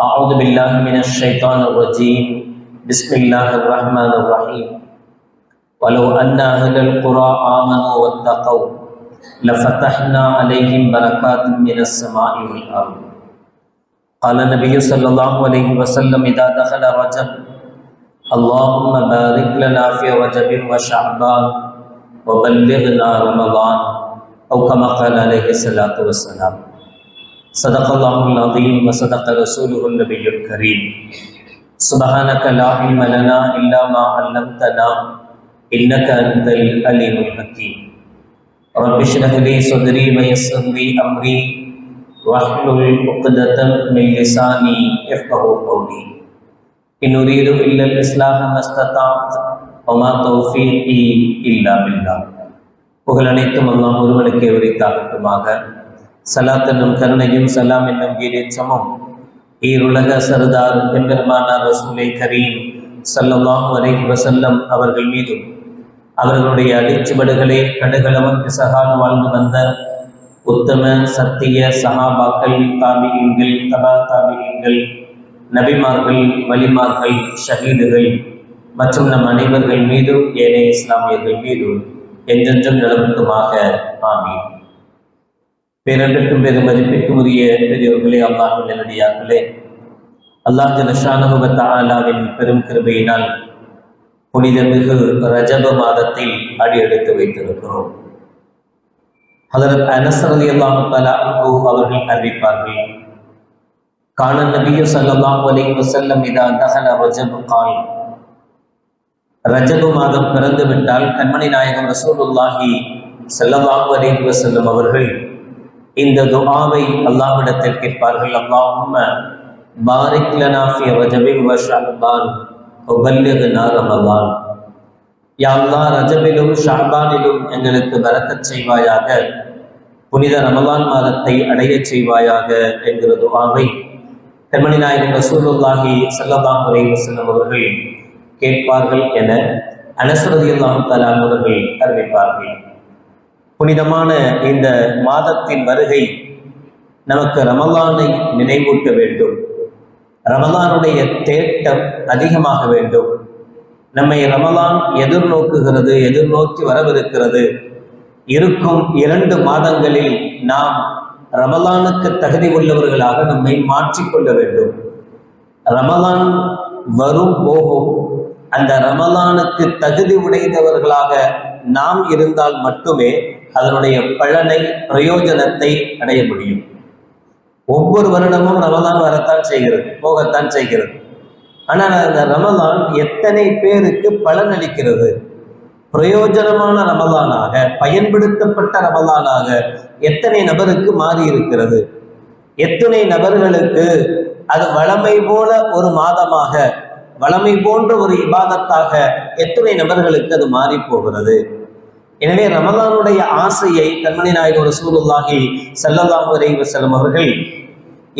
أعوذ بالله من الشيطان الرجيم. بسم الله الرحمن الرحيم. ولو أن أهل القرى آمنوا واتقوا لفتحنا عليهم بركات من السماء والأرض. قال النبي صلى الله عليه وسلم إذا دخل رجب اللهم بارك لنا في رجب وشعبان وبلغنا رمضان. أو كما قال عليه الصلاة والسلام. صدق الله العظيم وصدق رسوله النبي الكريم سبحانك لا علم لنا إلا ما علمتنا إنك أنت العليم الحكيم رب اشرح لي صدري ويسر لي أمري واحلل عقدة من لساني يفقه قولي إن أريد إلا الإصلاح ما استطعت وما توفيقي إلا بالله புகழ் அனைத்தும் அல்லாஹ் ஒருவனுக்கு உரித்தாகட்டுமாக சலாத் என்னும் கருணையும் சலாம் என்னும் கீதேச்சமும் ஈருலக சரதார் பெண்பெருமானார் ரசூலை கரீம் சல்லல்லாஹு வரைகி வசல்லம் அவர்கள் மீதும் அவர்களுடைய அடிச்சுபடுகளை கடுகளவன் பிசகால் வாழ்ந்து வந்த உத்தம சத்திய சஹாபாக்கள் தாபிகங்கள் தபா தாபிகங்கள் நபிமார்கள் வலிமார்கள் ஷஹீதுகள் மற்றும் நம் அனைவர்கள் மீதும் ஏனைய இஸ்லாமியர்கள் மீதும் என்றென்றும் நிலவட்டுமாக. ஆமீன். பேரன்பிற்கும் பெரும் மதிப்பிற்கும் உரிய பெரியவர்களே அல்லாஹ் நல்லடியார்களே. அல்லாஹ் ஜலஷானுபத்தாலாவின் பெரும் கிருபையினால் புனிதமிகு ரஜப மாதத்தில் அடியெடுத்து வைத்திருக்கிறோம். அதற்கு அனசரதி அல்லாஹு அவர்கள் அறிவிப்பார்கள் காண நபியு சல்லாஹ் அலி வசல்லம் இதா தகன ரஜபு கால். ரஜபு மாதம் பிறந்து விட்டால் கண்மணி நாயகம் ரசூலுல்லாஹி சல்லல்லாஹு அலி வசல்லம் அவர்கள் இந்த துஆவை அல்லாஹ்விடத்தில் கேட்பார்கள் அல்லாஹும்ம பாரிக் லனா ஃபி ரஜபின் வ ஷஅபான் வபல்லிக்னா ரமலான் யா அல்லாஹ் ரஜபிலும் ஷஅபானிலும் எங்களுக்கு பரக்கத் செய்வாயாக புனித ரமலான் மாதத்தை அடையச் செய்வாயாக என்கிற துஆவை கண்மணி நாயகம் ரசூலுல்லாஹி ஸல்லல்லாஹு அலைஹி வஸல்லம் அவர்கள் கேட்பார்கள் என அனசரதியல்லாஹு தலான் அவர்கள் அறிவிப்பார்கள். புனிதமான இந்த மாதத்தின் வருகை நமக்கு ரமலானை நினைவூட்ட வேண்டும். ரமலானுடைய தேட்டம் அதிகமாக வேண்டும். நம்மை ரமலான் எதிர்நோக்குகிறது எதிர்நோக்கி வரவிருக்கிறது. இருக்கும் இரண்டு மாதங்களில் நாம் ரமலானுக்கு தகுதி உள்ளவர்களாக நம்மை மாற்றிக்கொள்ள வேண்டும். ரமலான் வரும் போகும் அந்த ரமலானுக்கு தகுதி உடைந்தவர்களாக நாம் இருந்தால் மட்டுமே அதனுடைய பலனை பிரயோஜனத்தை அடைய முடியும். ஒவ்வொரு வருடமும் ரமலான் வரத்தான் செய்கிறது போகத்தான் செய்கிறது. ஆனால் அந்த ரமலான் எத்தனை பேருக்கு பலன் அளிக்கிறது? பிரயோஜனமான ரமலானாக பயன்படுத்தப்பட்ட ரமலானாக எத்தனை நபருக்கு மாறி இருக்கிறது? எத்தனை நபர்களுக்கு அது வளமை போல ஒரு மாதமாக வளமை போன்ற ஒரு இபாதத்தாக எத்தனை நபர்களுக்கு அது மாறி போகிறது எனவே ரமலானுடைய ஆசையை கண்மணி நாயகம் ரசூலுல்லாஹி சல்லல்லாஹு அலைஹி வஸல்லம் அவர்கள்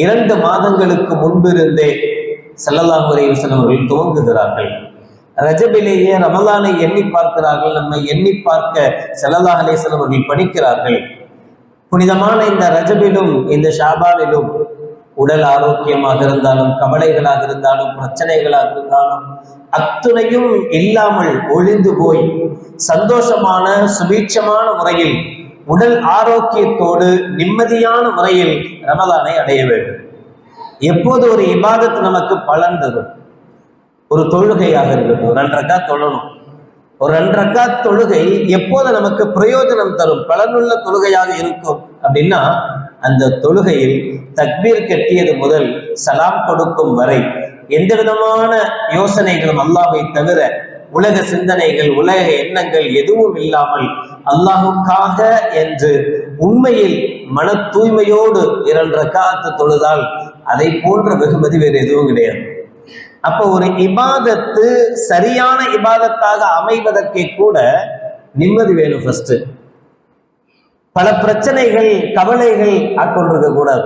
இரண்டு மாதங்களுக்கு முன்பிருந்தே சல்லல்லாஹு அலைஹி வஸல்லம் அவர்கள் துவங்குகிறார்கள். ரஜபிலேயே ரமலானை எண்ணி பார்க்கிறார்கள். நம்மை எண்ணி பார்க்க சல்லல்லாஹு அலைஹி அவர்கள் படிக்கிறார்கள். புனிதமான இந்த ரஜபிலும் இந்த ஷாபானிலும் உடல் ஆரோக்கியமாக இருந்தாலும் கவலைகளாக இருந்தாலும் பிரச்சனைகளாக இருந்தாலும் அத்துணையும் இல்லாமல் ஒளிந்து போய் சந்தோஷமான சுபீட்சமான முறையில் உடல் ஆரோக்கியத்தோடு நிம்மதியான முறையில் ரமதானை அடைய வேண்டும். எப்போது ஒரு இபாதத்து நமக்கு பலன் தரும்? ஒரு தொழுகையாக இருக்கட்டும் ரெண்டரக்கா தொழணும். ஒரு ரெண்டரக்கா தொழுகை எப்போது நமக்கு பிரயோஜனம் தரும்? பலனுள்ள தொழுகையாக இருக்கும் அப்படின்னா அந்த தொழுகையில் தக்பீர் கட்டியது முதல் சலாம் கொடுக்கும் வரை எந்த விதமான யோசனைகளும் அல்லாவை தவிர உலக சிந்தனைகள் உலக எண்ணங்கள் எதுவும் இல்லாமல் அல்லாஹுக்காக என்று உண்மையில் மன தூய்மையோடு இரண்டு காத்து தொழுதால் அதை போன்ற வெகுமதி வேறு எதுவும் கிடையாது. அப்ப ஒரு இபாதத்து சரியான இபாதத்தாக அமைவதற்கே கூட நிம்மதி வேணும் ஃபர்ஸ்ட் பல பிரச்சனைகள் கவலைகள் ஆட்கொண்டிருக்க கூடாது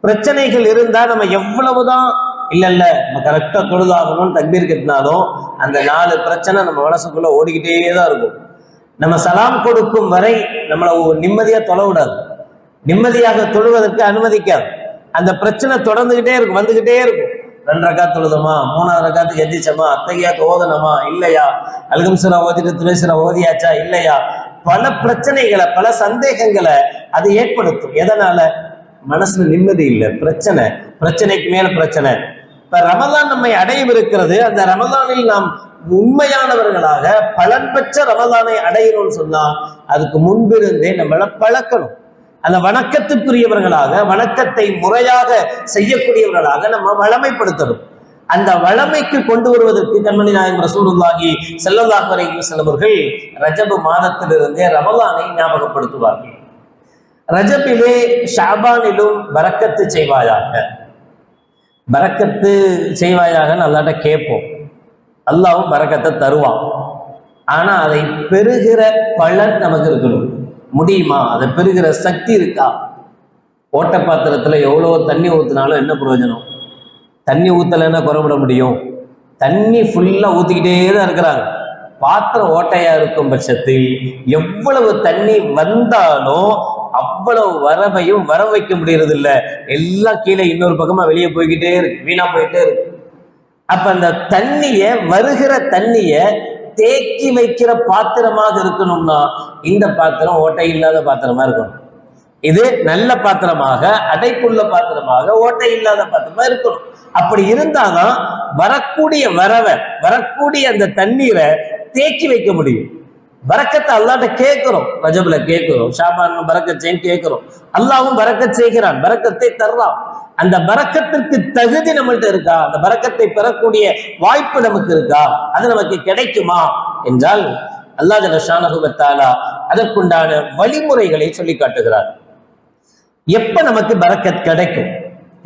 பிரச்சனைகள் இருந்தா நம்ம எவ்வளவுதான் இல்ல இல்ல நம்ம கரெக்டா தொழுதாகணும்னு தக்பீர் கட்டினாலும் அந்த நாலு பிரச்சனை நம்ம மனசுக்குள்ள ஓடிக்கிட்டே தான் இருக்கும். நம்ம சலாம் கொடுக்கும் வரை நம்மளை ஒ- நிம்மதியா தொலை விடாது நிம்மதியாக தொழுவதற்கு அனுமதிக்காது. அந்த பிரச்சனை தொடர்ந்துகிட்டே இருக்கும் வந்துகிட்டே இருக்கும். ரெண்டு ரக்கா தொழுதமா? மூணாவது ரக்காத்துக்கு எந்திரிச்சோமா அத்தையா ஓதனமா இல்லையா? அல்கம்சுரா ஓதிட்டு துணைசுரா ஓதியாச்சா? இல்லையா? பல பிரச்சனைகளை பல சந்தேகங்களை அது ஏற்படுத்தும். எதனால? மனசுல நிம்மதி இல்லை. பிரச்சனை. பிரச்சனைக்கு மேல பிரச்சனை. இப்ப ரமலான் நம்மை அடையவிருக்கிறது. அந்த ரமலானில் நாம் உண்மையானவர்களாக பலன் பெற்ற ரமலானை அடையணும்னு சொன்னா அதுக்கு முன்பிருந்தே நம்மள பழக்கணும். அந்த வணக்கத்துக்குரியவர்களாக வணக்கத்தை முறையாக செய்யக்கூடியவர்களாக நம்ம வளமைப்படுத்தணும். அந்த வளமைக்கு கொண்டு வருவதற்கு கண்மணி நாயகம் ரசூலுல்லாஹி ஸல்லல்லாஹு அலைஹி வஸல்லம் அவர்கள் ரஜபு மாதத்திலிருந்தே ரமலானை ஞாபகப்படுத்துவார்கள். ரஜபிலே ஷாபானிலும் பறக்கத்து செய்வாயாக. பறக்கத்து செய்வாயாக அல்லாட்ட கேட்போம். அல்லாவும் பறக்கத்தை தருவான். ஆனா அதை பெறுகிற பலன் நமக்கு இருக்கணும். முடியுமா? அதை பெறுகிற சக்தி இருக்கா? ஓட்ட பாத்திரத்துல எவ்வளோ தண்ணி ஊத்துனாலும் என்ன பிரயோஜனம்? தண்ணி ஊத்தலைன்னா குறைவிட முடியும். தண்ணி ஃபுல்லாக ஊற்றிக்கிட்டே தான் இருக்கிறாங்க. பாத்திரம் ஓட்டையா இருக்கும் பட்சத்தில் எவ்வளவு தண்ணி வந்தாலும் அவ்வளவு வரவையும் வர வைக்க முடியறது இல்ல எல்லாம் கீழே இன்னொரு பக்கமா வெளியே போய்கிட்டே இருக்கு. வீணா போயிட்டே இருக்கு. அப்ப அந்த தண்ணிய வருகிற தண்ணிய தேக்கி வைக்கிற பாத்திரமாக இருக்கணும்னா இந்த பாத்திரம் ஓட்டை இல்லாத பாத்திரமா இருக்கணும். இது நல்ல பாத்திரமாக அடைப்புள்ள பாத்திரமாக ஓட்டை இல்லாத பாத்திரமா இருக்கணும். அப்படி இருந்தாதான் வரக்கூடிய வரவை வரக்கூடிய அந்த தண்ணீரை தேக்கி வைக்க முடியும். பறக்கத்தை அல்லாட்ட கேட்கிறோம். ரஜபுல கேட்கிறோம். ஷாபான் பறக்கச்சேன்னு கேட்கிறோம். அல்லாவும் பறக்க செய்கிறான். பறக்கத்தை தர்றான். அந்த பறக்கத்திற்கு தகுதி நம்மள்ட்ட இருக்கா? அந்த பறக்கத்தை பெறக்கூடிய வாய்ப்பு நமக்கு இருக்கா? அது நமக்கு கிடைக்குமா? என்றால் அல்லாஹ் ஷானகுபத்தாலா அதற்குண்டான வழிமுறைகளை சொல்லி காட்டுகிறார். எப்ப நமக்கு பரக்கத் கிடைக்கும்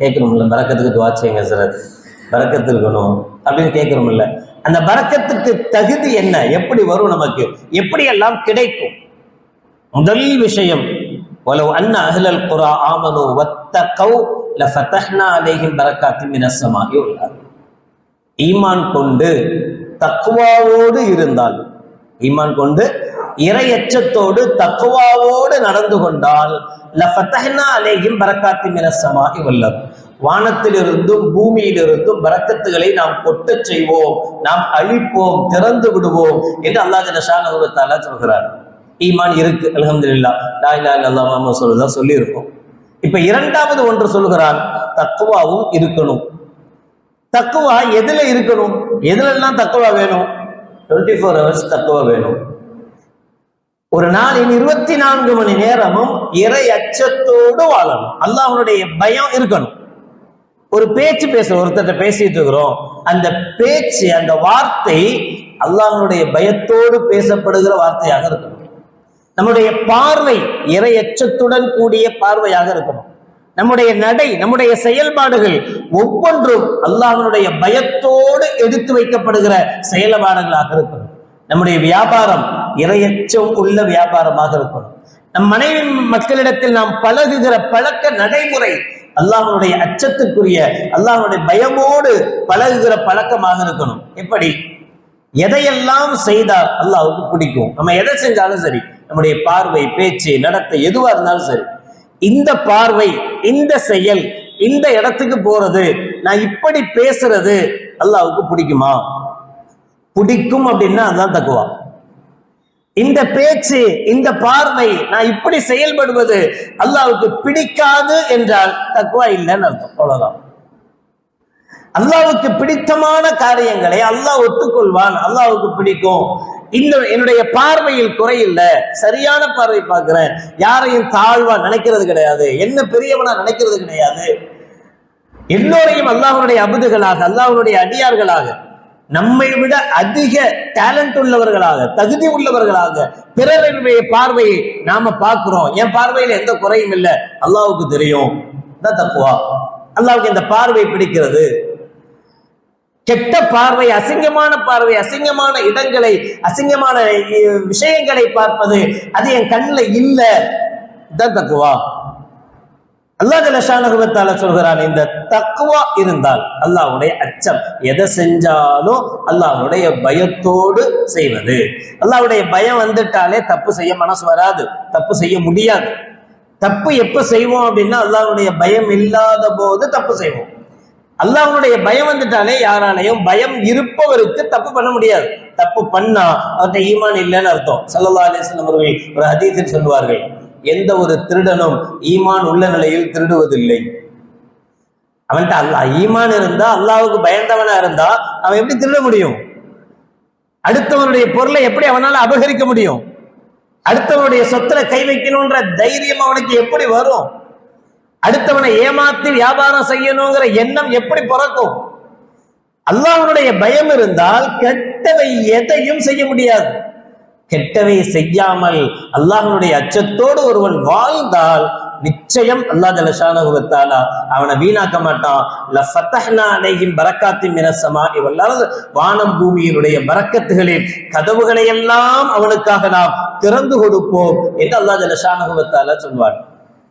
கேட்கணும்ல பரக்கத்துக்கு துவா செய்யுங்க சார் பரக்கத்து இருக்கணும் அப்படின்னு கேட்கிறோம்ல அந்த பரக்கத்துக்கு தகுதி என்ன எப்படி வரும் நமக்கு எப்படி எல்லாம் கிடைக்கும் முதல் விஷயம் ولو أن أهل القرى آمنوا واتقوا لفتحنا عليهم بركات من السماء والأرض ஈமான் கொண்டு தக்குவாவோடு இருந்தால் ஈமான் கொண்டு இரையச்சத்தோடு தக்குவாவோடு நடந்து கொண்டால் லஃபத்தஹ்னா அலைஹிம் பரக்காத்தி மினசமாகி வல்லர் வானத்திலிருந்தும் பூமியிலிருந்தும் பரக்கத்துகளை நாம் கொட்டச் செய்வோம் நாம் அழிப்போம் திறந்து விடுவோம் என்று அல்லாஹ் ஜல்லஷானஹு சொல்கிறார். ஈமான் இருக்கு அல்ஹம்துலில்லாஹ். லா இலாஹா இல்லல்லாஹ் முஹம்மது சொல்லுதா சொல்லியிருக்கோம். இப்ப இரண்டாவது ஒன்று சொல்கிறான் தக்குவாவும் இருக்கணும். தக்குவா எதுல இருக்கணும்? எதுலெல்லாம் தக்குவா வேணும்? டுவெண்ட்டி ஃபோர் ஹவர்ஸ் தக்குவா வேணும். ஒரு நாளின் இருபத்தி நான்கு மணி நேரமும் இறை அச்சத்தோடு வாழணும். அல்லாஹனுடைய பயம் இருக்கணும். ஒரு பேச்சு பேச ஒருத்தர்கிட்ட பேசிட்டு இருக்கிறோம். அந்த பேச்சு அந்த வார்த்தை அல்லாஹனுடைய பயத்தோடு பேசப்படுகிற வார்த்தையாக இருக்கணும். நம்முடைய பார்வை இறை அச்சத்துடன் கூடிய பார்வையாக இருக்கணும். நம்முடைய நடை நம்முடைய செயல்பாடுகள் ஒவ்வொன்றும் அல்லாஹனுடைய பயத்தோடு எடுத்து வைக்கப்படுகிற செயல்பாடுகளாக இருக்கணும். நம்முடைய வியாபாரம் இரையச்சம் உள்ள வியாபாரமாக இருக்கணும் நம் மனைவி மக்களிடத்தில் நாம் பழகுகிற பழக்க நடைமுறை அல்லாஹனுடைய அச்சத்துக்குரிய அல்லாஹனுடைய பயமோடு பழகுகிற பழக்கமாக இருக்கணும். எப்படி? எதையெல்லாம் செய்தால் அல்லாஹுக்கு பிடிக்கும்? நம்ம எதை செஞ்சாலும் சரி. நம்முடைய பார்வை பேச்சு நடத்தை எதுவா இருந்தாலும் சரி. இந்த பார்வை இந்த செயல் இந்த இடத்துக்கு போறது நான் இப்படி பேசுறது அல்லாவுக்கு பிடிக்குமா? பிடிக்கும் அப்படின்னா அதுதான் தக்குவா. இந்த பேச்சு இந்த பார்வை நான் இப்படி செயல்படுவது அல்லாஹ்வுக்கு பிடிக்காது என்றால் தக்குவா இல்லைன்னு அர்த்தம். அவ்வளவுதான். அல்லாவுக்கு பிடித்தமான காரியங்களை அல்லாஹ் ஒத்துக்கொள்வான். அல்லாவுக்கு பிடிக்கும். இந்த என்னுடைய பார்வையில் குறையில்லை. சரியான பார்வை பார்க்கிறேன். யாரையும் தாழ்வா நினைக்கிறது கிடையாது. என்ன பெரியவனா நினைக்கிறது கிடையாது. எல்லோரையும் அல்லாஹனுடைய அபுதுகளாக அல்லாஹனுடைய அடியார்களாக நம்மை விட அதிக டேலண்ட் உள்ளவர்களாக தகுதி உள்ளவர்களாக பிறருடைய பார்வையை நாம பார்க்கிறோம். என் பார்வையில எந்த குறையும் இல்லை. அல்லாவுக்கு தெரியும். தான் தப்புவா அல்லாஹ்வுக்கு இந்த பார்வை பிடிக்கிறது. கெட்ட பார்வை அசிங்கமான பார்வை அசிங்கமான இடங்களை அசிங்கமான விஷயங்களை பார்ப்பது அது என் கண்ணில் இல்லை. தான் தக்குவா அல்லாஹ் ஜலஷானுகுவத்தால சொல்கிறான் இந்த தக்குவா இருந்தால் அல்லாஹ்வுடைய அச்சம் எதை செஞ்சாலும் அல்லாஹ்வுடைய பயத்தோடு செய்வது. அல்லாஹ்வுடைய பயம் வந்துட்டாலே தப்பு செய்ய மனசு வராது தப்பு செய்ய முடியாது. தப்பு எப்ப செய்வோம் அப்படின்னா அல்லாஹ்வுடைய பயம் இல்லாத போது தப்பு செய்வோம். அல்லாஹ்வுடைய பயம் வந்துட்டாலே யாராலையும் பயம் இருப்பவருக்கு தப்பு பண்ண முடியாது. தப்பு பண்ணா அவர்கிட்ட ஈமான் இல்லைன்னு அர்த்தம். சல்லா அலிஸ்லாம் அவர்கள் ஒரு அதீதன் சொல்லுவார்கள் எந்த ஒரு திருடனும் ஈமான் உள்ள நிலையில் திருடுவதில்லை. அவன்கிட்ட அல்லாஹ் ஈமான் இருந்தா அல்லாவுக்கு பயந்தவனா இருந்தா அவன் எப்படி திருட முடியும்? அடுத்தவனுடைய பொருளை எப்படி அவனால அபகரிக்க முடியும்? அடுத்தவனுடைய சொத்துல கை வைக்கணும்ன்ற தைரியம் அவனுக்கு எப்படி வரும்? அடுத்தவனை ஏமாத்தி வியாபாரம் செய்யணுங்கிற எண்ணம் எப்படி பிறக்கும்? அல்லாஹனுடைய பயம் இருந்தால் கெட்டவை எதையும் செய்ய முடியாது. கெட்டவை செய்யாமல் அல்லாஹனுடைய அச்சத்தோடு ஒருவன் வாழ்ந்தால் நிச்சயம் அல்லாஹ் ஜலஷானகுவத்தாலா அவனை வீணாக்க மாட்டான். லஃபத்தஹ்னா அலைஹிம் பரக்காத்தின் மினசமா இவல்லாவது வானம் பூமியினுடைய பரக்கத்துகளின் கதவுகளை எல்லாம் அவனுக்காக நாம் திறந்து கொடுப்போம் என்று அல்லாஹ் ஜலஷானகுவத்தாலா சொல்வார்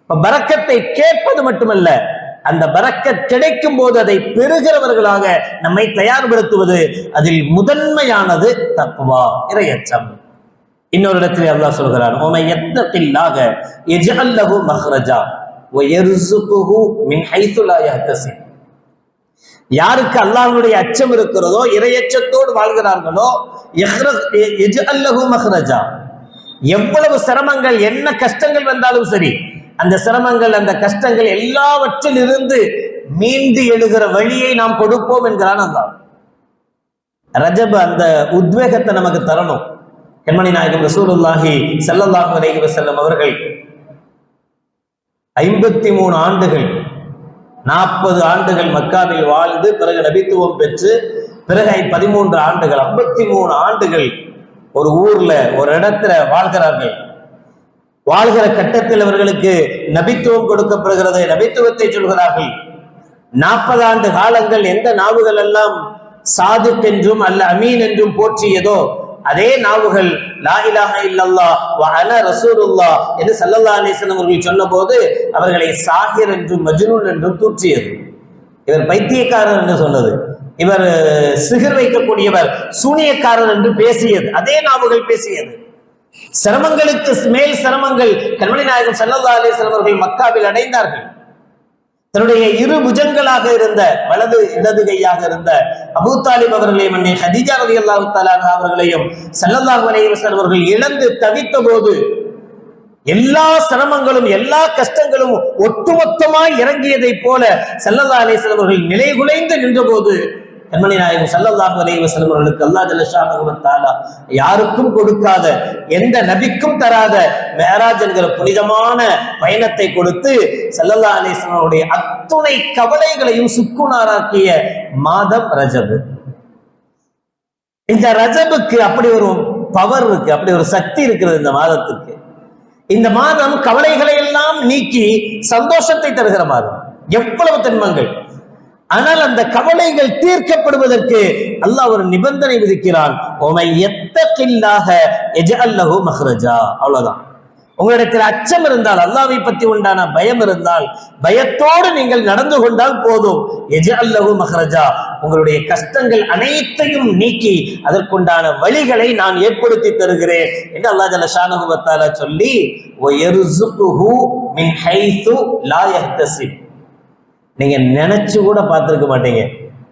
இப்ப பரக்கத்தை கேட்பது மட்டுமல்ல அந்த பரக்கத் கிடைக்கும் போது அதை பெறுகிறவர்களாக நம்மை தயார்படுத்துவது அதில் முதன்மையானது தக்குவா இரையச்சம் இன்னொரு இடத்துல அல்லாஹ் சொல்கிறான் உமை எத்தத்தில்லாக எஜல்லஹு மஹ்ரஜா ஒயர்சுகுஹு மின் ஹைத்து யஹ்தசி யாருக்கு அல்லாஹ்வுடைய அச்சம் இருக்கிறதோ இரையச்சத்தோடு வாழ்கிறார்களோ எஜல்லஹு மஹ்ரஜா. எவ்வளவு சிரமங்கள் என்ன கஷ்டங்கள் வந்தாலும் சரி அந்த சிரமங்கள் அந்த கஷ்டங்கள் எல்லாவற்றில் இருந்து மீண்டு எழுகிற வழியை நாம் கொடுப்போம் என்கிறான் அல்லாஹ். ரஜப் அந்த உத்வேகத்தை நமக்கு தரணும். கண்மணி நாயகம் ரசூலுல்லாஹி ஸல்லல்லாஹு அலைஹி வசல்லம் அவர்கள் ஐம்பத்தி மூணு ஆண்டுகள் நாற்பது ஆண்டுகள் மக்காவில் வாழ்ந்து பிறகு நபித்துவம் பெற்று பிறகு பதிமூன்று ஆண்டுகள் ஐம்பத்தி மூணு ஆண்டுகள் ஒரு ஊர்ல ஒரு இடத்துல வாழ்கிறார்கள். வாழ்கிற கட்டத்தில் அவர்களுக்கு நபித்துவம் கொடுக்கப்படுகிறது நபித்துவத்தை சொல்கிறார்கள். நாற்பது ஆண்டு காலங்கள் எந்த நாவுகள் எல்லாம் சாதுக் என்றும் அல்ல அமீன் என்றும் போற்றியதோ அதே நாவுகள் லா இலாஹ இல்லல்லா வஹல அன என்று சல்லல்லா அலைஹி அவர்கள் சொன்னபோது அவர்களை சாகிர் என்றும் மஜ்னூன் என்றும் தூற்றியது. இவர் பைத்தியக்காரர் என்று சொன்னது. இவர் சிகர் வைக்கக்கூடியவர் சூனியக்காரர் என்று பேசியது. அதே நாவுகள் பேசியது. சிரமங்களுக்கு மேல் சிரமங்கள் கண்மணி நாயகம் சல்லல்லா அலிஸ்லாம் அவர்கள் மக்காவில் அடைந்தார்கள். தன்னுடைய இரு புஜங்களாக இருந்த வலது இடது கையாக இருந்த அபு தாலிப் அவர்களையும் அன்னை ஹதீஜா அலி அல்லாஹு அவர்களையும் சல்லல்லாஹு அலைஹி அவர்கள் இழந்து தவித்த போது எல்லா சிரமங்களும் எல்லா கஷ்டங்களும் ஒட்டுமொத்தமாய் இறங்கியதைப் போல சல்லல்லா அலிஸ்லாம் அவர்கள் நிலைகுலைந்து நின்றபோது கண்மணி நாயகம் சல்லல்லாஹு அலைஹி வஸல்லம் அவர்களுக்கு அல்லாஹ் ஜல்லஷானஹு தஆலா யாருக்கும் கொடுக்காத எந்த நபிக்கும் தராத மேராஜ் என்கிற புனிதமான பயணத்தை கொடுத்து சல்லல்லாஹு அலைஹி வஸல்லம் அவருடைய அத்துணை கவலைகளையும் சுக்குனாராக்கிய மாதம் ரஜபு. இந்த ரஜபுக்கு அப்படி ஒரு பவர் இருக்கு அப்படி ஒரு சக்தி இருக்கிறது இந்த மாதத்துக்கு. இந்த மாதம் கவலைகளை எல்லாம் நீக்கி சந்தோஷத்தை தருகிற மாதம். எவ்வளவு தன்மங்கள் ஆனால் அந்த கவலைகள் தீர்க்கப்படுவதற்கு அல்லாஹ் ஒரு நிபந்தனை விதிக்கிறான். உமை எத்தக்கில்லாக எஜல்லஹு மஹ்ரஜா. அவ்வளவுதான். உங்களிடத்தில் அச்சம் இருந்தால் அல்லாவை பத்தி உண்டான பயம் இருந்தால் பயத்தோடு நீங்கள் நடந்து கொண்டால் போதும். எஜெ அல்லவு மஹரஜா. உங்களுடைய கஷ்டங்கள் அனைத்தையும் நீக்கி அதற்குண்டான வழிகளை நான் ஏற்படுத்தி தருகிறேன் என்று அல்லாஹ் ஜல ஷானஹு வ தஆலா சொல்லி வயர்சுகுஹு மின் ஹைது லாயஹ்தசிப் நீங்கள் நினச்சி கூட பார்த்துருக்க மாட்டீங்க.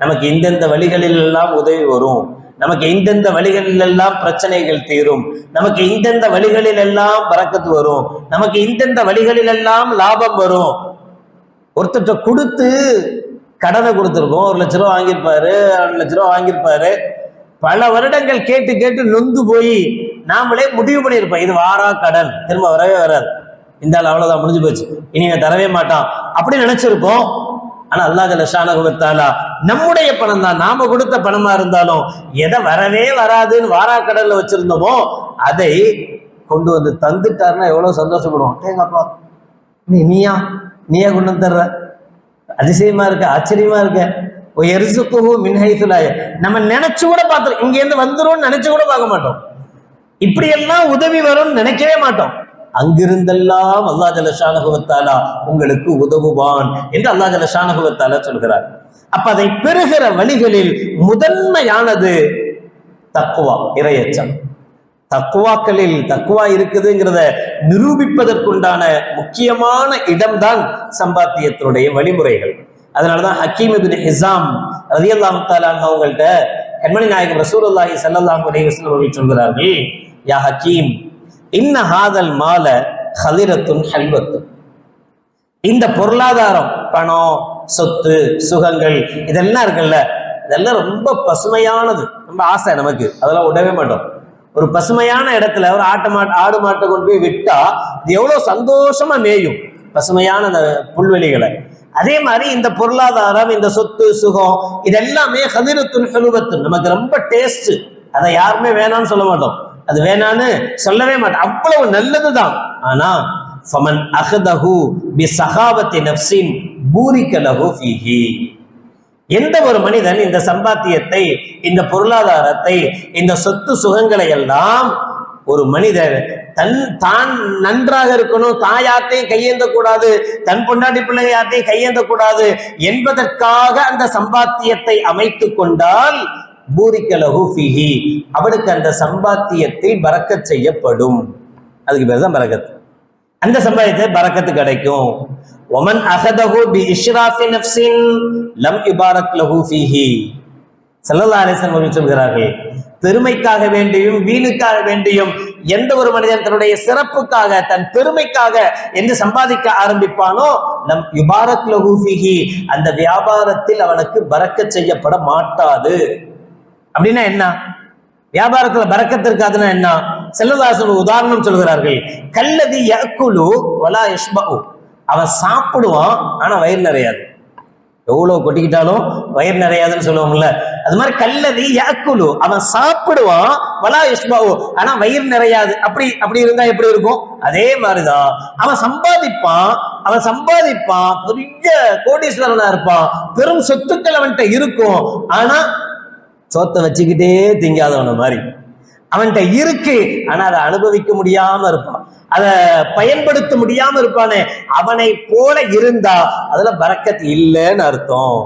நமக்கு இந்தந்த வழிகளில் எல்லாம் உதவி வரும். நமக்கு இந்தந்த வழிகளில் எல்லாம் பிரச்சனைகள் தீரும். நமக்கு இந்தந்த வழிகளில் எல்லாம் பறக்கத்து வரும். நமக்கு இந்தந்த வழிகளில் எல்லாம் லாபம் வரும். ஒருத்தர்கிட்ட கொடுத்து கடனை கொடுத்துருக்கோம். ஒரு லட்ச ரூபா வாங்கியிருப்பாரு ரெண்டு லட்ச ரூபா வாங்கியிருப்பாரு. பல வருடங்கள் கேட்டு கேட்டு நொந்து போய் நாமளே முடிவு பண்ணியிருப்போம். இது வாரா கடன். திரும்ப வரவே வராது. இந்த அவ்வளோதான் முடிஞ்சு போச்சு. இனி தரவே மாட்டான். அப்படி நினைச்சிருப்போம். ஆனா அல்லாஹ் லஷானகுவத்தாலா நம்முடைய பணம் தான். நாம கொடுத்த பணமா இருந்தாலும் எதை வரவே வராதுன்னு வாரா கடல்ல வச்சிருந்தோமோ அதை கொண்டு வந்து தந்துட்டாருன்னா எவ்வளவு சந்தோஷப்படுவோம். டேங்கப்பா நீ நீயா? நீயா கொண்டு வந்து தர்ற? அதிசயமா இருக்க ஆச்சரியமா இருக்க. எரிசுக்குஹு மின்ஹைசுலாய நம்ம நினைச்சு கூட பார்த்துருக்கோம் இங்க இருந்து வந்துரும்னு நினைச்சு கூட பார்க்க மாட்டோம். இப்படி எல்லாம் உதவி வரும்னு நினைக்கவே மாட்டோம். அங்கிருந்தெல்லாம் அல்லா ஜலஷானகுவத்தாலா உங்களுக்கு உதவுவான் என்று அல்லா ஜலஷானகுவத்தாலா சொல்கிறார். அப்ப அதை பெறுகிற வழிகளில் முதன்மையானது தக்குவா இரையச்சம். தக்குவாக்களில் தக்குவா இருக்குதுங்கிறத நிரூபிப்பதற்குண்டான முக்கியமான இடம்தான் சம்பாத்தியத்தினுடைய வழிமுறைகள். அதனாலதான் ஹக்கீம் இபின் ஹிசாம் ரதியல்லாம் தாலான் அவங்கள்ட்ட கண்மணி நாயகம் ரசூலுல்லாஹி ஸல்லல்லாஹு அலைஹி வஸல்லம் அவர்கள் சொல்கிறார்கள் யா ஹக்கீம் இன்ன ஹாதல் மால ஹலிரத்துன் ஹல்வத்தும் இந்த பொருளாதாரம் பணம் சொத்து சுகங்கள் இதெல்லாம் இருக்குல்ல இதெல்லாம் ரொம்ப பசுமையானது. ரொம்ப ஆசை நமக்கு. அதெல்லாம் விடவே மாட்டோம். ஒரு பசுமையான இடத்துல ஒரு ஆட்டு மாட்டு ஆடு மாட்டை கொண்டு போய் விட்டா இது எவ்வளவு சந்தோஷமா மேயும். பசுமையான அந்த புல்வெளிகளை. அதே மாதிரி இந்த பொருளாதாரம் இந்த சொத்து சுகம் இதெல்லாமே ஹதிரத்துன் ஹெலுவத்துன் நமக்கு ரொம்ப டேஸ்ட் அதை யாருமே வேணாம்னு சொல்ல மாட்டோம். அது வேணான்னு சொல்லவே மாட்டேன். அவ்வளவு நல்லதுதான். ஆனா ஃபமன் அஹதஹு பி சகாவத்தி நஃப்சின் பூரிக்கலஹு ஃபீஹி. எந்த ஒரு மனிதன் இந்த சம்பாத்தியத்தை இந்த பொருளாதாரத்தை இந்த சொத்து சுகங்களை எல்லாம் ஒரு மனிதர் தன் தான் நன்றாக இருக்கணும் தான் யார்ட்டையும் கையேந்த கூடாது தன் பொண்டாட்டி பிள்ளைங்க யார்ட்டையும் கையேந்த கூடாது என்பதற்காக அந்த சம்பாத்தியத்தை அமைத்து கொண்டால் பூரிக்கலகு ஃபிஹி. அவனுக்கு அந்த சம்பாத்தியத்தில் பறக்கச் செய்யப்படும். அதுக்கு பேர் தான் பறக்கத்து அந்த சம்பாத்தியத்தை பறக்கத்து கிடைக்கும். ஒமன் அகதஹு பி இஷ்ராஃபி நஃப்சின் லம் இபாரக் லஹு ஃபிஹி. ஸல்லல்லாஹு அலைஹி அவர்கள் சொல்கிறார்கள் பெருமைக்காக வேண்டியும் வீணுக்காக வேண்டியும் எந்த ஒரு மனிதன் தன்னுடைய சிறப்புக்காக தன் பெருமைக்காக என்று சம்பாதிக்க ஆரம்பிப்பானோ நம் யுபாரக் லஹு அந்த வியாபாரத்தில் அவனுக்கு பறக்க செய்யப்பட மாட்டாது. அப்படின்னா என்ன? வியாபாரத்துல பறக்கத்து இருக்காதுன்னா என்ன? செல்லதாசன் உதாரணம் சொல்கிறார்கள். கல்லதி யக்குலு வலா யஷ்பு அவன் சாப்பிடுவான் ஆனா வயிறு நிறையாது. எவ்வளவு கொட்டிக்கிட்டாலும் வயிறு நிறையாதுன்னு சொல்லுவோம்ல அது மாதிரி கல்லதி யாக்குலு அவன் சாப்பிடுவான் வலா யஷ்பாவு ஆனா வயிறு நிறையாது. அப்படி அப்படி இருந்தா எப்படி இருக்கும்? அதே மாதிரிதான். அவன் சம்பாதிப்பான் அவன் சம்பாதிப்பான் பெரிய கோடீஸ்வரனா இருப்பான். பெரும் சொத்துக்கள் அவன்கிட்ட இருக்கும். ஆனா சோத்தை வச்சுக்கிட்டே திங்காதவன மாதிரி. அவன்கிட்ட இருக்கு ஆனா அதை அனுபவிக்க முடியாம இருப்பான். அதை பயன்படுத்த முடியாம இருப்பானே அவனை போல இருந்தா அதுல பறக்கத் இல்லைன்னு அர்த்தம்.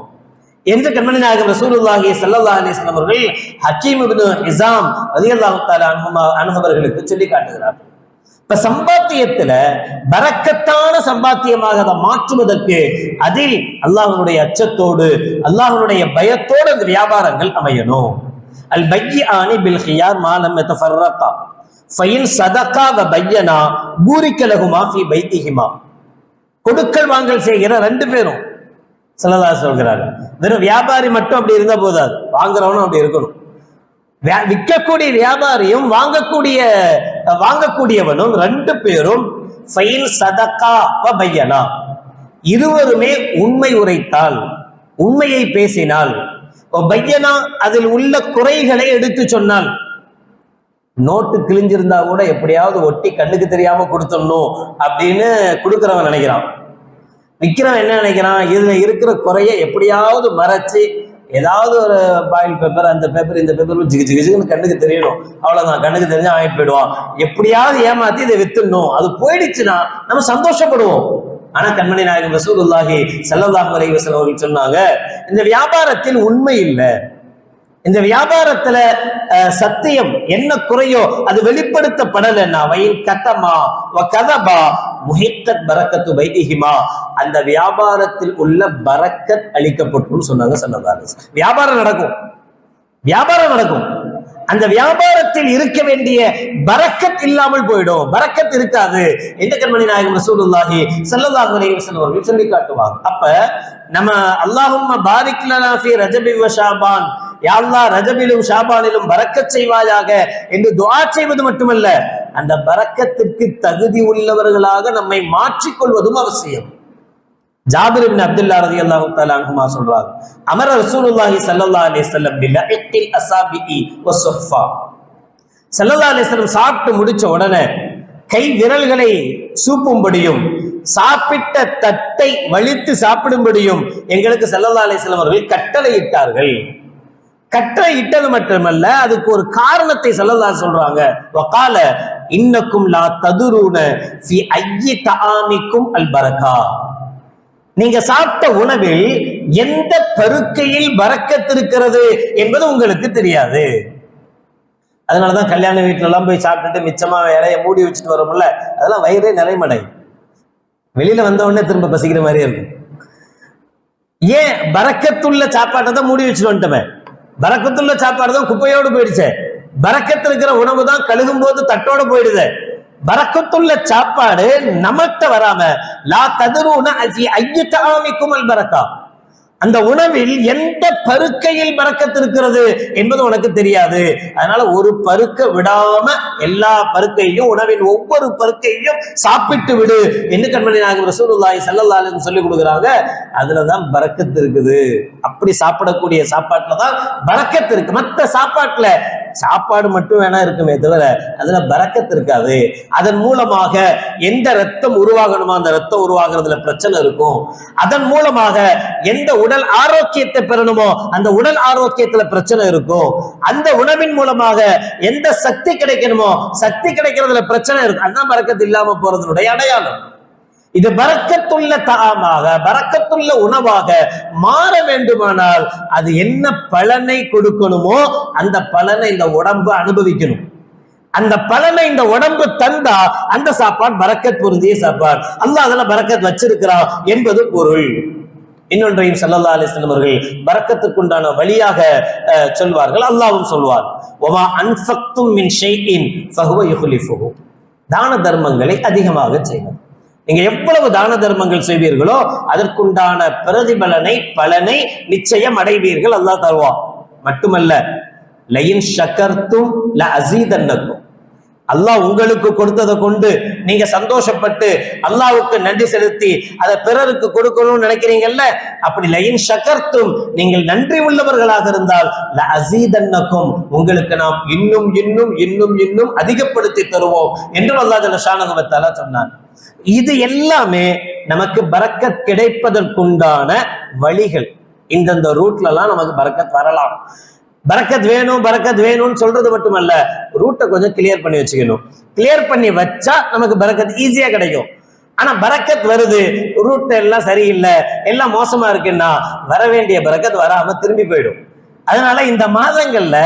என்று கண்மணி நாயகம் ரசூலுல்லாஹி ஸல்லல்லாஹு அலைஹி வஸல்லம் அவர்கள் ஹக்கீம் இப்னு ஹிசாம் ரலியல்லாஹு தஆலா அன்ஹுமா அன்ஹவர்களுக்கு சொல்லி காட்டுகிறார்கள். இப்ப சம்பாத்தியத்துல பரக்கத்தான சம்பாத்தியமாக அதை மாற்றுவதற்கு அதில் அல்லாஹனுடைய அச்சத்தோடு அல்லாஹனுடைய பயத்தோடு அந்த வியாபாரங்கள் அமையணும். அல் பையானி பில் ஹியார் மாலம் எத்தஃபர்ரகா ஃபைன் சதகா வ பையனா பூரிக்கலகுமா ஃபி பைத்திஹிமா. கொடுக்கல் வாங்கல் செய்கிற ரெண்டு பேரும். சிலதா சொல்கிறார்கள். வெறும் வியாபாரி மட்டும் அப்படி இருந்தா போதாது. வாங்குறவனும் அப்படி இருக்கணும். விற்கக்கூடிய வியாபாரியும் வாங்கக்கூடிய வாங்கக்கூடியவனும் ரெண்டு பேரும் ஃபைன் பையனா. இருவருமே உண்மை உரைத்தால் உண்மையை பேசினால் பையனா அதில் உள்ள குறைகளை எடுத்து சொன்னால் நோட்டு கிழிஞ்சிருந்தா கூட எப்படியாவது ஒட்டி கண்ணுக்கு தெரியாம கொடுத்துடணும் அப்படின்னு கொடுக்குறவன் நினைக்கிறான். விற்கிறவன் என்ன நினைக்கிறான்? இதுல இருக்கிற குறைய எப்படியாவது மறைச்சு ஏதாவது ஒரு பாயில் பேப்பர் அந்த பேப்பர் இந்த பேப்பர் ஜிகு ஜிகு ஜிகுன்னு கண்ணுக்கு தெரியணும். அவ்வளவுதான். கண்ணுக்கு தெரிஞ்சு வாங்கிட்டு போயிடுவான். எப்படியாவது ஏமாத்தி இதை வித்துடணும். அது போயிடுச்சுன்னா நம்ம சந்தோஷப்படுவோம். ஆனா கண்மணி நாயகம் ரசூலுல்லாஹி ஸல்லல்லாஹு செல்லல்லாஹ் வஸல்லம் அவர்கள் சொன்னாங்க இந்த வியாபாரத்தில் உண்மை இல்லை. இந்த வியாபாரத்துல அஹ், சத்தியம் என்ன குறையோ அது வெளிப்படுத்தப்படலைன்னா வயின் கதமா வ கதபா முஹிக்கத் பரக்கத்து வைதிகிமா அந்த வியாபாரத்தில் உள்ள பரக்கத் அளிக்கப்பட்டும் சொன்னாங்க சொன்னதாக வியாபாரம் நடக்கும். வியாபாரம் நடக்கும். அந்த வியாபாரத்தில் இருக்க வேண்டிய பரக்கத் இல்லாமல் போயிடும். பரக்கத் இருக்காது. எந்த கண்மணி நாயகம் ரசூலுல்லாஹி ஸல்லல்லாஹு அலைஹி வஸல்லம் அவர்கள் சொல்லி காட்டுவாங்க. அப்ப நம்ம அல்லாஹும்ம பாரிக் ஃபீ ரஜபி வ ஷாபான் யாழ்லா ரஜபிலும் ஷாபானிலும் பரக்கத் செய்வாயாக என்று துவா செய்வது மட்டுமல்ல அந்த பறக்கத்திற்கு தகுதி உள்ளவர்களாக நம்மை மாற்றிக்கொள்வதும் அவசியம். ஜாபிர் இப்னு அப்துல்லா ரதி அல்லாஹு அன்ஹுமா சொல்றாங்க அமர ரசூலுல்லாஹி ஸல்லல்லாஹு அலைஹி வஸல்லம் பிலஇல் அஸாபிஇ வஸ்ஸஃபா ஸல்லல்லாஹு அலைஹி வஸல்லம் சாப்பிட்டு முடிச்ச உடனே கை விரல்களை சூப்பும்படியும் சாப்பிட்ட தட்டை வலித்து சாப்பிடும்படியும் எங்களுக்கு ஸல்லல்லாஹு அலைஹி வஸல்லம் அவர்கள் கட்டளையிட்டார்கள். கற்றை இட்டது மட்டுமல்ல அதுக்கு ஒரு காரணத்தை சொல்லதா சொல்றாங்க. வக்கால இன்னக்கும் லா ததுரூன ஃபி ஐயி தாமிக்கும் அல் பரகா நீங்க சாப்பிட்ட உணவில் எந்த பருக்கையில் பறக்கத்திருக்கிறது என்பது உங்களுக்கு தெரியாது. அதனாலதான் கல்யாண வீட்டுல எல்லாம் போய் சாப்பிட்டுட்டு மிச்சமா இலைய மூடி வச்சுட்டு வரோம்ல அதெல்லாம் வயிறே நிறைமடை வெளியில வந்த உடனே திரும்ப பசிக்கிற மாதிரியே இருக்கும். ஏன்? பறக்கத்துள்ள சாப்பாட்டை தான் மூடி வச்சுட்டு வந்துட்டோமே பறக்கத்துள்ள சாப்பாடு தான் குப்பையோடு போயிடுச்சு. பறக்கத்து இருக்கிற உணவு தான் கழுகும் போது தட்டோட போயிடுது. பறக்கத்துள்ள சாப்பாடு நமட்ட வராம லா ததுருன ஐயத்தாமிக்குமல் பறக்கா? பரக்கா அந்த உணவில் எந்த பருக்கையில் பறக்கத்து இருக்கிறது என்பது உனக்கு தெரியாது. அதனால ஒரு பருக்க விடாம எல்லா பருக்கையும் உணவின் ஒவ்வொரு பருக்கையும் சாப்பிட்டு விடு என்ன கண்மணி நாகம் ரசூலுல்லாய் செல்லல்லாலும் அலைஹி சொல்லி கொடுக்குறாங்க. அதுலதான் பறக்கத்து இருக்குது அப்படி சாப்பிடக்கூடிய சாப்பாட்டுல தான் பறக்கத்து இருக்கு மத்த சாப்பாட்டுல சாப்பாடு மட்டும் வேணா இருக்குமே தவிர அதுல பறக்கத்து இருக்காது. அதன் மூலமாக எந்த ரத்தம் உருவாகணுமோ அந்த ரத்தம் உருவாகிறதுல பிரச்சனை இருக்கும். அதன் மூலமாக எந்த உடல் ஆரோக்கியத்தை பெறணுமோ அந்த உடல் ஆரோக்கியத்துல பிரச்சனை இருக்கும். அந்த உணவின் மூலமாக எந்த சக்தி கிடைக்கணுமோ சக்தி கிடைக்கிறதுல பிரச்சனை இருக்கும். அதுதான் பறக்கத்து இல்லாம போறதுனுடைய அடையாளம். இது பறக்கத்துள்ள தாமாக பறக்கத்துள்ள உணவாக மாற வேண்டுமானால் அது என்ன பலனை கொடுக்கணுமோ அந்த பலனை இந்த உடம்பு அனுபவிக்கணும். அந்த பலனை இந்த உடம்பு தந்தா அந்த சாப்பாடு பறக்கத் பொருந்திய சாப்பாடு. அல்லாஹ் அதுல பறக்கத் வச்சிருக்கிறான் என்பது பொருள். இன்னொன்றையும் சல்லல்லா அலிஸ்லம் அவர்கள் பறக்கத்துக்குண்டான வழியாக அஹ், சொல்வார்கள். அல்லாஹ்வும் சொல்வார் ஒமா அன்ஃபக்தும் மின் ஷைஇன் ஃபஹுவ யுஹ்லிஃபுஹு. தான தர்மங்களை அதிகமாக செய்வது. நீங்க எவ்வளவு தான தர்மங்கள் செய்வீர்களோ அதற்குண்டான பிரதிபலனை பலனை நிச்சயம் அடைவீர்கள் அல்லாஹ் தருவான் மட்டுமல்ல லயின் ஷக்கர்த்தும் ல அசீதன்னக்கும் அல்லாஹ் உங்களுக்கு கொடுத்ததை கொண்டு நீங்க சந்தோஷப்பட்டு அல்லாவுக்கு நன்றி செலுத்தி அதை பிறருக்கு கொடுக்கணும்னு நினைக்கிறீங்கல்ல அப்படி லயின் ஷக்கர்த்தும் நீங்கள் நன்றி உள்ளவர்களாக இருந்தால் ல அசீதன்னக்கும் உங்களுக்கு நாம் இன்னும் இன்னும் இன்னும் இன்னும் அதிகப்படுத்தி தருவோம் என்று அல்லாஹ் ஜல்லஷானகுவத்தாலா சொன்னான். இது எல்லாமே நமக்கு பறக்கத் கிடைப்பதற்குண்டான வழிகள். இந்தந்த ரூட்ல எல்லாம் நமக்கு பறக்கத் வரலாம். பரக்கத் வேணும் பரக்கத் வேணும்னு சொல்றது மட்டுமல்ல ரூட்டை கொஞ்சம் கிளியர் பண்ணி வச்சுக்கணும். கிளியர் பண்ணி வச்சா நமக்கு பறக்கத் ஈஸியா கிடைக்கும். ஆனா பறக்கத் வருது ரூட் எல்லாம் சரியில்லை எல்லாம் மோசமா இருக்குன்னா வர வேண்டிய பரக்கத் வராம திரும்பி போயிடும். அதனால இந்த மாதங்கள்ல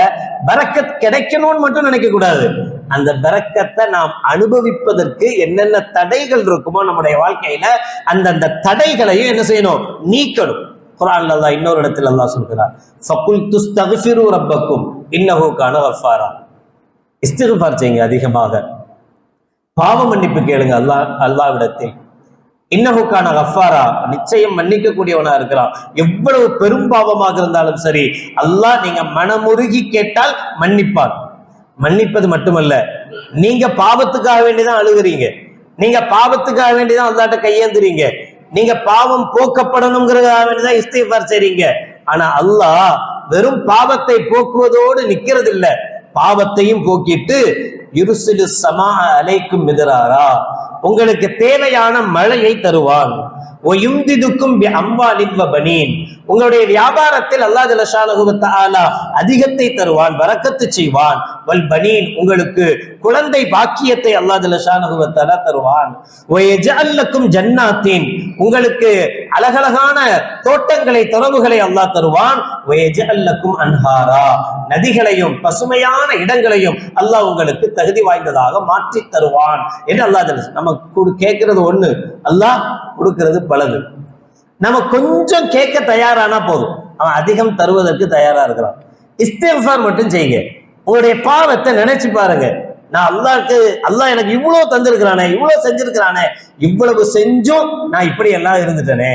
பறக்கத் கிடைக்கணும்னு மட்டும் நினைக்க கூடாது. அந்த பரக்கத்தை நாம் அனுபவிப்பதற்கு என்னென்ன தடைகள் இருக்குமோ நம்முடைய வாழ்க்கையில அந்தந்த தடைகளையும் என்ன செய்யணும்? நீக்கணும். குரான்ல அல்லாஹ் இன்னொரு இடத்துல அல்லா சொல்கிறார் ஃபகுல் துஸ்தக்ஃபிரு ரப்பக்கும் இன்னஹு கான கஃபாரா இஸ்திக்ஃபார் செய்யுங்க அதிகமாக. பாவ மன்னிப்பு கேளுங்க அல்லாஹ் அல்லாவிடத்தில் இன்னஹுக்கான கஃபாரா நிச்சயம் மன்னிக்க கூடியவனா இருக்கிறான். எவ்வளவு பெரும் பாவமாக இருந்தாலும் சரி அல்லாஹ் நீங்க மனமுருகி கேட்டால் மன்னிப்பான். மன்னிப்பது மட்டுமல்ல நீங்க பாவத்துக்காக வேண்டிதான் அழுகிறீங்க. நீங்க பாவத்துக்காக வேண்டிதான் அல்லாட்ட கையேந்துறீங்க. நீங்க பாவம் போக்கப்படணுங்கிறதுக்காக வேண்டிதான் இஸ்திஃபார் செய்றீங்க. ஆனா அல்லாஹ் வெறும் பாவத்தை போக்குவதோடு நிக்கிறது இல்ல பாவத்தையும் போக்கிட்டு இருசிலு சமா அலைக்கும் மிதராரா. உங்களுக்கு தேவையான மழையை தருவான். ஒயுந்திதுக்கும் அம்பாலின் பனீன். உங்களுடைய வியாபாரத்தில் அல்லா ஜலஷானஹு தஆலா அதிகத்தை தருவான் வரக்கத்து செய்வான். வல் பனீன் உங்களுக்கு குழந்தை பாக்கியத்தை அல்லா ஜலஷானஹு தருவான். வயஜஅல் ஜன்னாத்தின் உங்களுக்கு அழகழகான தோட்டங்களை துறவுகளை அல்லாஹ் தருவான். அல்லக்கும் அன்ஹாரா நதிகளையும் பசுமையான இடங்களையும் அல்லாஹ் உங்களுக்கு தகுதி வாய்ந்ததாக மாற்றி தருவான். என்று அல்லாஹ் நம்ம கேட்கறது ஒண்ணு அல்லாஹ் கொடுக்கிறது பலது. நம்ம கொஞ்சம் கேட்க தயாரானா போதும். அவன் அதிகம் தருவதற்கு தயாரா இருக்கிறான். இஸ்தேஃபார் மட்டும் செய்யுங்க. உங்களுடைய பாவத்தை நினைச்சு பாருங்க. நான் அல்லாஹ்க்கு அல்லாஹ் எனக்கு இவ்வளவு தந்திருக்கிறானே இவ்வளவு செஞ்சிருக்கிறானே இவ்வளவு செஞ்சும் நான் இப்படி எல்லாம் இருந்துட்டேனே.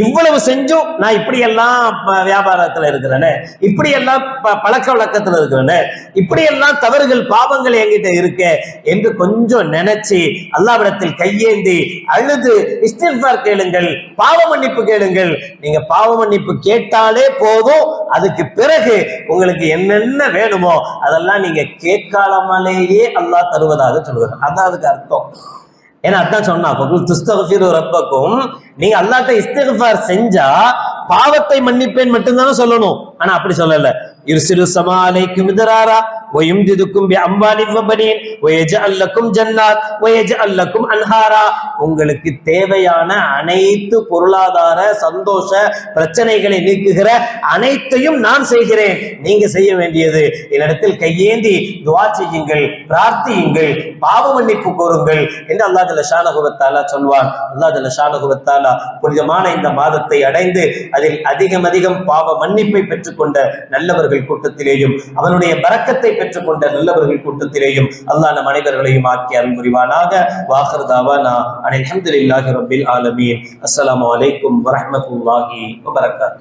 இவ்வளவு செஞ்சும் நான் இப்படியெல்லாம் வியாபாரத்தில் இருக்கிறேன்னு வியாபாரத்துல ப- பழக்க வழக்கத்தில் இருக்கிறேன்னு இப்படியெல்லாம் தவறுகள் பாவங்கள் என்கிட்ட இருக்கு என்று கொஞ்சம் நினைச்சு அல்லாவிடத்தில் கையேந்தி அழுது இஸ்திஃபார் கேளுங்கள் பாவ மன்னிப்பு கேளுங்கள். நீங்க பாவ மன்னிப்பு கேட்டாலே போதும் அதுக்கு பிறகு உங்களுக்கு என்னென்ன வேணுமோ அதெல்லாம் நீங்க கேட்காலமாலேயே அல்லாஹ் தருவதாக சொல்லுவார் அதான் அதுக்கு அர்த்தம். ஏன்னா அதான் சொன்னா பகுல் ரப்பக்கும் நீங்க அல்லாட்ட இஸ்திகார் செஞ்சா பாவத்தை மன்னிப்பேன் மட்டும்தானே சொல்லணும். ஆனா அப்படி சொல்லல. இருசிறு சமாலைக்கும் இதராரா ஒயும் திதுக்கும் அம்பாலிவபனின் ஒயஜ அல்லக்கும் ஜன்னாத் ஒயஜ அல்லக்கும் அன்ஹாரா. உங்களுக்கு தேவையான அனைத்து பொருளாதார சந்தோஷ பிரச்சனைகளை நீக்குகிற அனைத்தையும் நான் செய்கிறேன். நீங்க செய்ய வேண்டியது என்னிடத்தில் கையேந்தி துவா செய்யுங்கள் பிரார்த்தியுங்கள் பாவ மன்னிப்பு கோருங்கள் என்று அல்லாஹ் ஜல்ல ஷானகுவத்தாலா சொல்வான். அல்லாஹ் ஜல்ல ஷானகுவத்தாலா புனிதமான இந்த மாதத்தை அடைந்து அதில் அதிகம் அதிகம் பாவ மன்னிப்பை பெற்றுக்கொண்ட நல்லவர்கள் கூட்டத்திலேயும் அவனுடைய பறக்கத்தை பெற்றுக்கொண்ட நல்லவர்கள் கூட்டத்திலேயும் அல்லாஹ் நம் அனைவர்களையும் ஆக்கி அருள் புரிவானாக. வாஹர் தாவானா அல்ஹம்துலில்லாஹி ரபில் ஆலமீன். அஸ்லாம் அலைக்கும் வரமத்துல்லாஹி வபரகாத்து